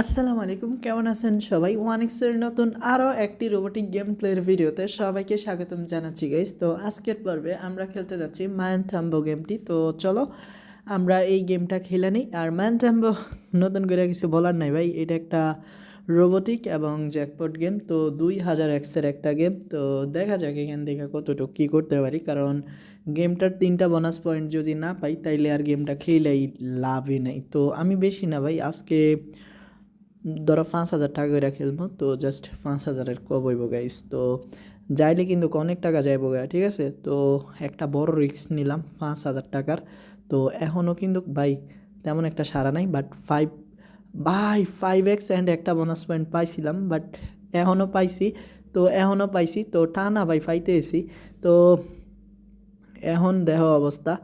আসসালামু আলাইকুম, কেমন আছেন সবাই? ওয়ানিক্সের নতুন আরও একটি রোবোটিক গেম প্লের ভিডিওতে সবাইকে স্বাগতম জানাচ্ছি গাইস তো আজকের পর্বে আমরা খেলতে যাচ্ছি মায়ান থাম্বো গেমটি তো চলো, আমরা এই গেমটা খেলে নিই। আর মায়ান থাম্বো নতুন করে কিছু বলার নাই, ভাই। এটা একটা রোবোটিক এবং জ্যাকপট গেম তো দুই হাজার এক্সের একটা গেম তো দেখা যাক এখান থেকে কতটুকু কী করতে পারি। কারণ গেমটার তিনটা বোনাস পয়েন্ট যদি না পাই, তাইলে আর গেমটা খেলেই লাভই নেই। তো আমি বেশি না, ভাই। আজকে ধরো পাঁচ হাজার টাকা করে খেলব, তো জাস্ট পাঁচ হাজারের কবইব গাইস তো যাইলে কিন্তু অনেক টাকা যাইব গা, ঠিক আছে? তো একটা বড় রিস্ক নিলাম পাঁচ হাজার টাকার। তো এখনও কিন্তু ভাই তেমন একটা সারা নাই বাট ফাইভ ভাই ফাইভ এক্স অ্যান্ড একটা বোনাস পয়েন্ট পাইছিলাম বাট এখনও পাইছি। তো এখনও পাইছি, তো টানা ভাই পাইতে এসি তো এখন দেহ অবস্থা।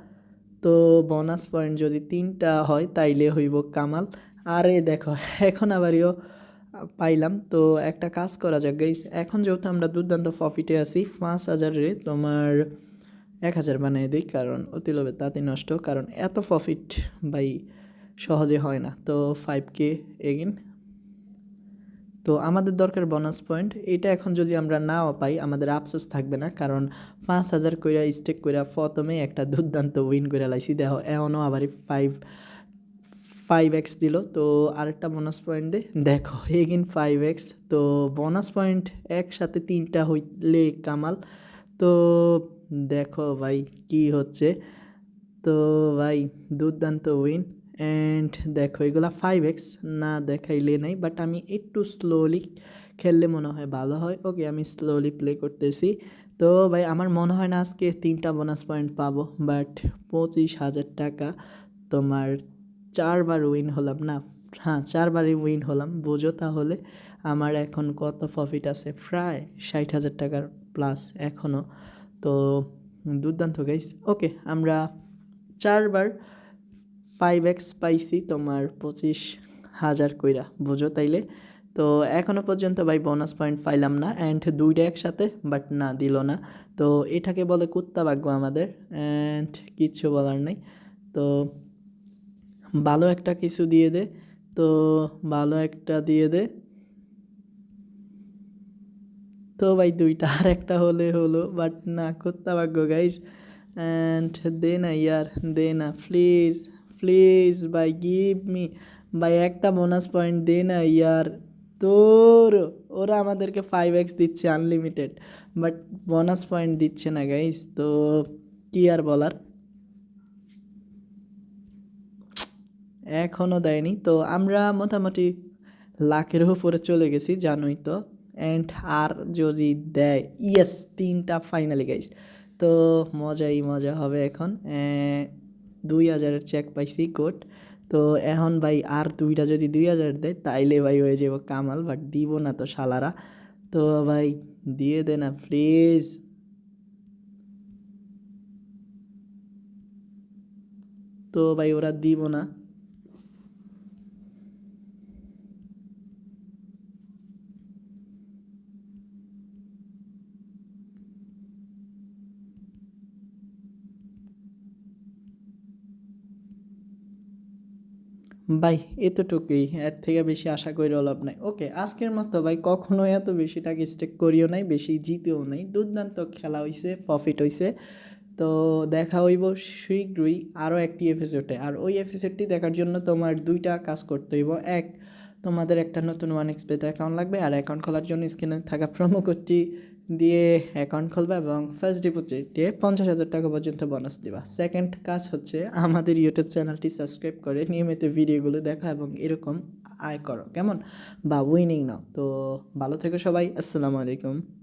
তো বোনাস পয়েন্ট যদি তিনটা হয় তাইলে হইব কামাল। আরে দেখো, এখন আবারও পাইলাম। তো একটা কাজ করা যাক গাইস এখন যেহেতু আমরা দুর্দান্ত প্রফিটে আছি, পাঁচ হাজারে তোমার এক হাজার বানিয়ে দিই, কারণ অতি লোভে তাতে নষ্ট, কারণ এত প্রফিট বাই সহজে হয় না। তো ফাইভ কে এগিন তো আমাদের দরকার বোনাস পয়েন্ট এটা এখন যদি আমরা নাও পাই, আমাদের আফসোস থাকবে না, কারণ পাঁচ হাজার কইরা স্টেক কইরা প্রথমে একটা দুর্দান্ত উইন করে লাইছি। দেখো এমনও আবার ফাইভ ফাইভ এক্স দিল, তো আরেকটা বোনাস পয়েন্ট দে। দেখো এগিন ফাইভ এক্স তো বোনাস পয়েন্ট একসাথে তিনটা হইলে কামাল। তো দেখো ভাই, কি হচ্ছে? তো ভাই, দুর্দান্ত উইন অ্যান্ড দেখো, এগুলা ফাইভ এক্স না দেখাইলে নাই বাট আমি একটু স্লোলি খেললে মনে হয় ভালো হয়। ওকে আমি স্লোলি প্লে করতেছি। তো ভাই, আমার মনে হয় না আজকে তিনটা বোনাস পয়েন্ট পাবো বাট পঁচিশ হাজার টাকা তোমার চারবার উইন হলাম, না হ্যাঁ চারবারই উইন হলাম। বোঝো তাহলে, আমার এখন কত প্রফিট আছে? প্রায় ষাট হাজার টাকার প্লাস এখনও তো দুর্দান্ত গাইস ওকে আমরা চারবার ফাইভ এক্স পাইছি তোমার পঁচিশ হাজার কইরা, বুঝো তাইলে? তো এখনও পর্যন্ত ভাই বোনাস পয়েন্ট পাইলাম না অ্যান্ড দুইটা একসাথে বাট না, দিল না। তো এটাকে বলে কুত্তা ভাগ্য আমাদের অ্যান্ড কিচ্ছু বলার নেই। তো ভালো একটা কিছু দিয়ে দে। তো ভালো একটা দিয়ে দে। তো ভাই দুইটা, আর একটা হলে হলো বাট না কুত্তা ভাগ্য গাইজ অ্যান্ড দে না ইয়ার, দে না প্লিজ প্লিজ ভাই গিভ মি ভাই একটা বোনাস পয়েন্ট দে না ইয়ার। তোর, ওরা আমাদেরকে ফাইভ এক্স দিচ্ছে আনলিমিটেড বাট বোনাস পয়েন্ট দিচ্ছে না গাইজ তো কী আর বলার? এখনও দেয়নি। তো আমরা মোটামুটি লাখের উপরে চলে গেছি জানোই তো। অ্যান্ড আর যদি দেয় ইয়েস তিনটা ফাইনালি গাইস তো মজাই মজা হবে এখন। দুই হাজারের চেক পাইছি কোট তো এখন ভাই আর দুইটা যদি দুই হাজার দেয়, তাইলে ভাই হয়ে যাব কামাল বাট দিব না তো শালারা। তো ভাই, দিয়ে দে না প্লিজ তো ভাই, ওরা দিব না। ভাই এতটুকুই। এর থেকে বেশি আশা করি লাভ নাই। ওকে, আজকের মতো ভাই, কখনো এত বেশি টাকা স্টেক করিও নাই, বেশি জিতেও নাই। দুর্দান্ত খেলা হইছে প্রফিট হইছে। তো দেখা হইব শীঘ্রই আরও একটি এপিসোডে আর ওই এপিসোডটি দেখার জন্য তোমার দুইটা কাজ করতে হইব। এক, তোমাদের একটা নতুন ওয়ান এক্সপেতে অ্যাকাউন্ট লাগবে, আর অ্যাকাউন্ট খোলার জন্য স্ক্রিনে থাকা প্রোমো কোডটি দিয়ে অ্যাকাউন্ট খুলবা এবং ফার্স্ট ডিপোজিটে পঞ্চাশ হাজার টাকা পর্যন্ত বোনাস দিবা। সেকেন্ড কাজ হচ্ছে আমাদের ইউটিউব চ্যানেলটি সাবস্ক্রাইব করে নিয়মিত ভিডিওগুলো দেখা এবং এরকম আয় করো। কেমন? বা উইনিং নাও। তো ভালো থেকো সবাই। আসসালামু আলাইকুম।